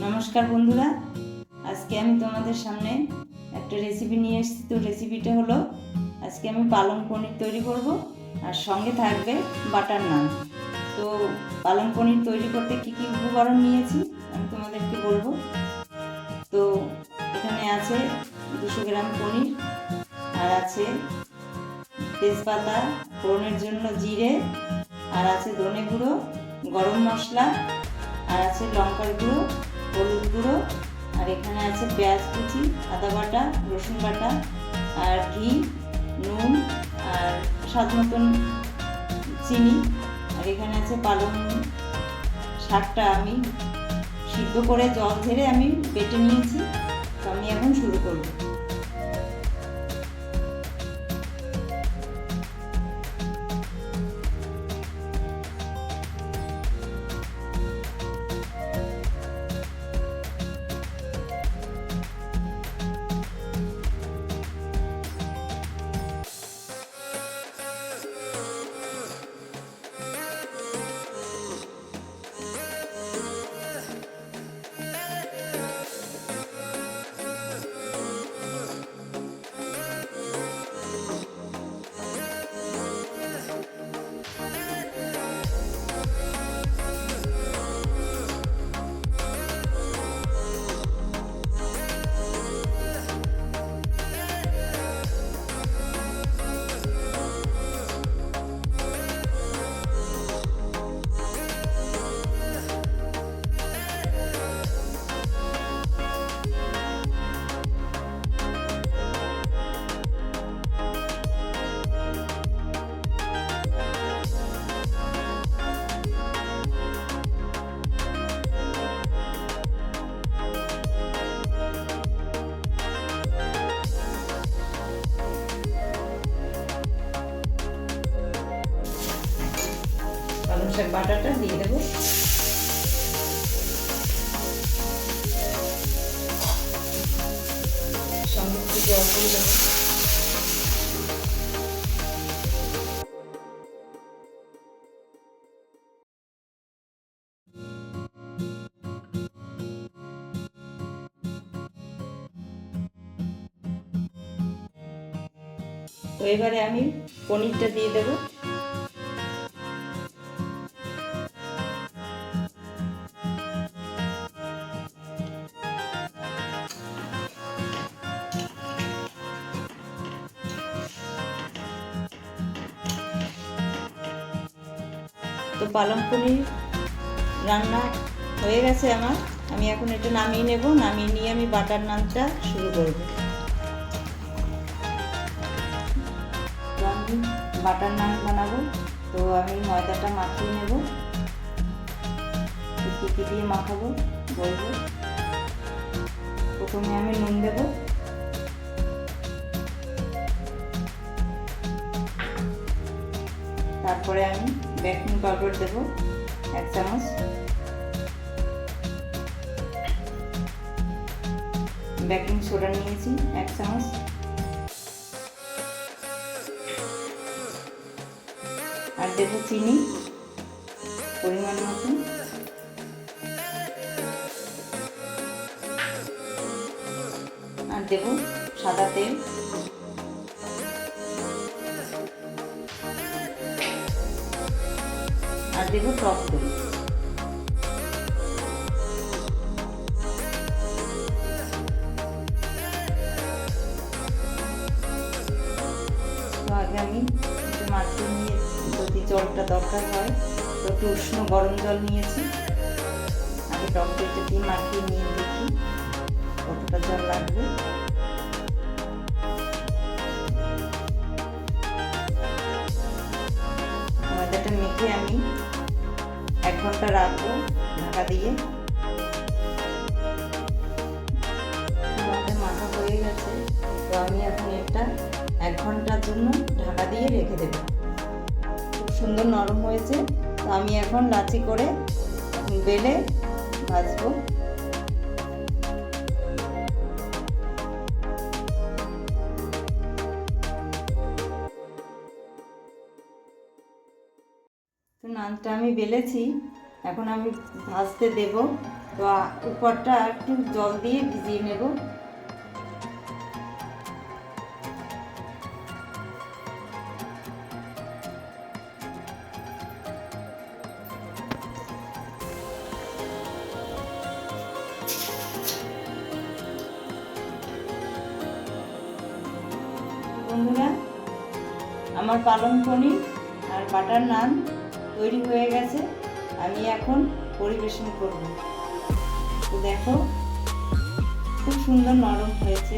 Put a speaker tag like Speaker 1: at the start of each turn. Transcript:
Speaker 1: নমস্কার বন্ধুরা, আজকে আমি তোমাদের সামনে একটা রেসিপি নিয়ে এসেছি। তো রেসিপিটা হলো, আজকে আমি পালং পনির তৈরি করব আর সঙ্গে থাকবে বাটার নান। তো পালং পনির তৈরি করতে কী কী উপকরণ নিয়েছি আমি তোমাদেরকে বলব। তো এখানে আছে দুশো গ্রাম পনির, আর আছে তেজপাতা, ফোড়নের জন্য জিরে, আর আছে ধনে গুঁড়ো, গরম মশলা, আর আছে লঙ্কার গুঁড়ো হলুদ গুঁড়ো, আর এখানে আছে পেঁয়াজ কুচি, আদা বাটা, রসুন বাটা, আর ঘি, নুন, আর স্বাদ মতন চিনি, আর এখানে আছে পালং শাকটা আমি সিদ্ধ করে জল ঝেড়ে আমি বেটে নিয়েছি। তো আমি এখন শুরু করব। শাক বাটাটা দিয়ে দেবো। সঙ্গে তো এবারে আমি পনিরটা দিয়ে দেবো। তো পালং পনির রান্না হয়ে গেছে আমার। আমি এখন এটা নামিয়ে নেব। নামিয়ে নিয়ে আমি বাটার নানটা শুরু করব। বাটার নান বানাবো। তো আমি ময়দাটা মাখিয়ে নেব। কী দিয়ে মাখাবো, বলব। প্রথমে আমি নুন দেবো। তারপরে আমি বেকিং পাউডার দেবো, এক চামচ। বেকিং সোডা নিয়েছি, এক চামচ। আর দেবো চিনি, পরিমাণ মতন আর দেবো সাদা তেল। আর দেবো টক আগে আমি একটু নিয়ে যদি জলটা দরকার হয়, তো একটু উষ্ণ গরম জল নিয়েছি। আগে টক দইটা দিয়ে নিয়ে দেখি কতটা জল লাগবে। মেখে আমি ঘণ্টা রাখব ঢাকা দিয়ে। মাথা হয়ে গেছে, তো আমি এখন এটা এক ঘণ্টার জন্য ঢাকা দিয়ে রেখে দেবো। খুব সুন্দর নরম হয়েছে, তো আমি এখন লাচি করে বেলে ভাজবো। নানটা আমি বেলেছি, এখন আমি ভাজতে দেব। তো উপরটা একটু জল দিয়ে ভিজিয়ে নেব। বন্ধুরা, আমার পালং পনির আর বাটার নান তৈরি হয়ে গেছে। আমি এখন পরিবেশন করব। তো দেখো খুব সুন্দর নরম হয়েছে।